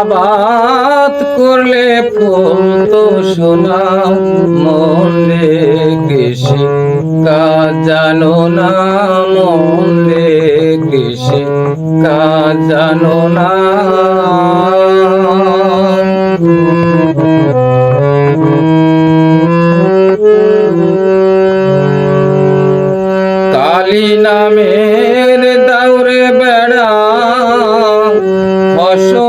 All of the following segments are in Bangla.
আবাদ করলে ফুল তো সোনা মনে কৃষি জানো না, মনে কৃষি জানো না। কালী নামে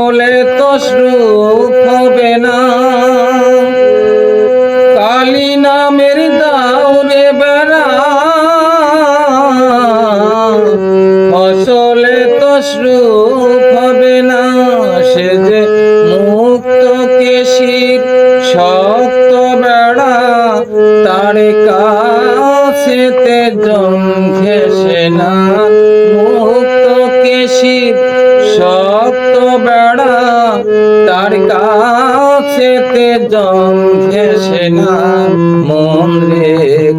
ফসলে তো শ্রুপ হবে না। কালী নামের দাউরে বেড়া। ফসলে তো শ্রুপ হবে না। সে যে মুক্ত কেশির শক্ত বেড়া, তার কাছেতে জম ঘেসে না। শক্ত বেড়া, তার কাছেতে জম ঘেসে না। মন রে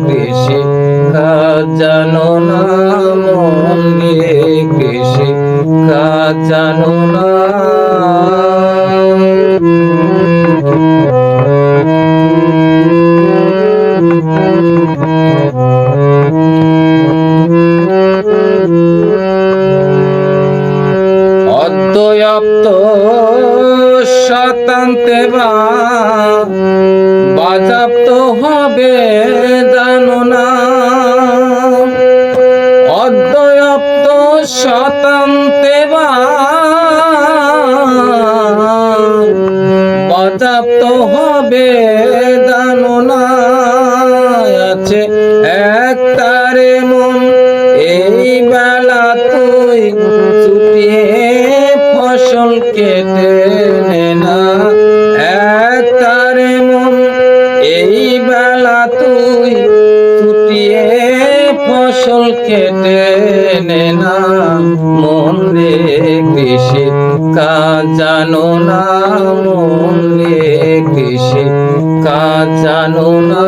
কৃষি জানো না মন রে কৃষি জানো না। অদ্বয়াপ্ত শতান্তে বা, বাজাপ্ত হবে জানো না অদ্বয়াপ্ত শতান্তে বা, বাজাপ্ত হবে জানো না আছে কেটে নে না? এক তারে মন, এই বেলা তুই ছুটিয়ে ফসল কেটে নে মন রে কৃষি কাজ জানো না, মন রে কৃষি কাজ জানো না।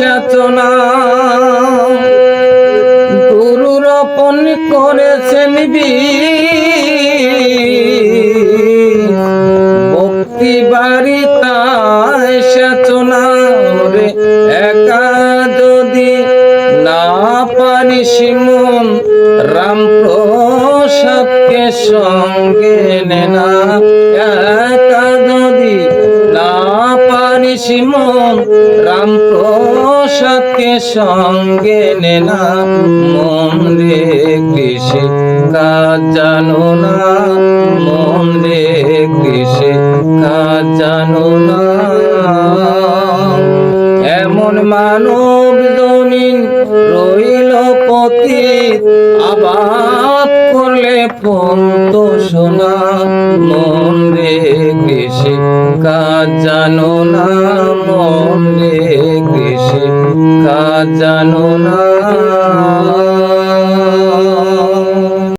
সাচনা গুরু রোপণ করেছেন ভক্তি বাড়ি তাই সাচনা রে একা যদি না পারিস মন রাম প্রসাদকে সঙ্গে নে না। একা যদি না পারিস মন রাম প্রসাদকে সঙ্গে নে না মন রে কৃষি কাজ জানো না মন রে কৃষি কাজ জানো না এমন মানব জমিন রইল পতি আবাদ করলে পন্ত সোনা মন রে কৃষি কাজ জানো না মন রে কাজ জানো না।